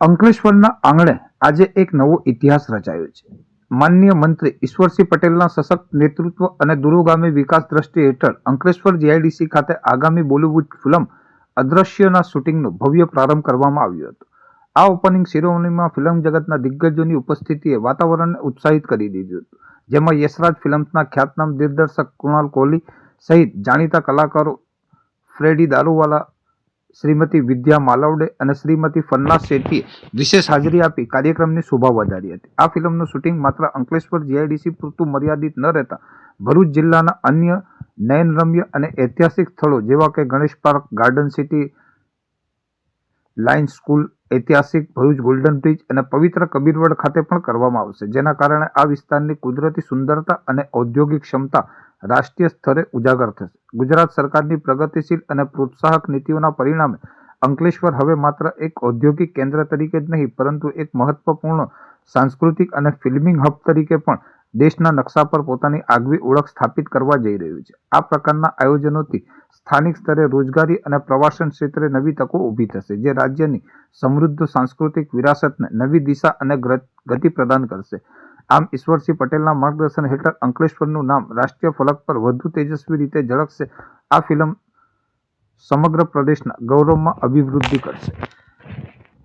અંકલેશ્વરના આંગણે આજે એક નવો ઇતિહાસ રચાયો છે. માનનીય મંત્રી ઈશ્વરસિંહ પટેલના સશક્ત નેતૃત્વ અને દૂરોગામી વિકાસ દ્રષ્ટિ હેઠળ અંકલેશ્વર જીઆઈડીસી ખાતે આગામી બોલિવૂડ ફિલ્મ અદ્રશ્યના શૂટિંગનો ભવ્ય પ્રારંભ કરવામાં આવ્યો હતો. આ ઓપનિંગ સેરેમનીમાં ફિલ્મ જગતના દિગ્ગજોની ઉપસ્થિતિએ વાતાવરણને ઉત્સાહિત કરી દીધું હતું. જેમાં યશરાજ ફિલ્મ્સના ખ્યાતનામ દિગ્દર્શક કૃણાલ કોહલી સહિત જાણીતા કલાકારો ફ્રેડી દારૂવાલા શ્રીમતી વિદ્યા માલવડે અને શ્રીમતી ફન્ના શેઠીએ વિશેષ હાજરી આપી કાર્યક્રમની શોભા વધારી હતી. આ ફિલ્મનું શૂટિંગ માત્ર અંકલેશ્વર જીઆઈડીસી પૂરતું મર્યાદિત ન રહેતા ભરૂચ જિલ્લાના અન્ય નયનરમ્ય અને ઐતિહાસિક સ્થળો જેવા કે Ganesh park, garden city line school ઐતિહાસિક ભરૂચ ગોલ્ડન બ્રિજ અને પવિત્ર કબીરવડ ખાતે પણ કરવામાં આવશે, જેના કારણે આ વિસ્તારની કુદરતી સુંદરતા અને ઔદ્યોગિક ક્ષમતા રાષ્ટ્રીય સ્તરે ઉજાગર થશે. ગુજરાત સરકારની પ્રગતિશીલ અને પ્રોત્સાહક નીતિઓના પરિણામે અંકલેશ્વર હવે માત્ર એક ઔદ્યોગિક કેન્દ્ર તરીકે જ નહીં, પરંતુ એક મહત્વપૂર્ણ સાંસ્કૃતિક અને ફિલ્મિંગ હબ તરીકે પણ દેશના નકશા પર પોતાની આગવી ઓળખ સ્થાપિત કરવા જઈ રહ્યું છે. આ પ્રકારના આયોજનોથી સ્થાનિક સ્તરે રોજગારી અને પ્રવાસન ક્ષેત્રે નવી તકો ઊભી થશે, જે રાજ્યની સમૃદ્ધ સાંસ્કૃતિક વિરાસતને નવી દિશા અને ગતિ પ્રદાન કરશે. આમ, ઈશ્વરસિંહ પટેલના માર્ગદર્શન હેઠળ અંકલેશ્વરનું નામ રાષ્ટ્રીય ફલક પર વધુ તેજસ્વી રીતે ઝળકશે. આ ફિલ્મ સમગ્ર પ્રદેશના ગૌરવમાં અભિવૃદ્ધિ કરશે.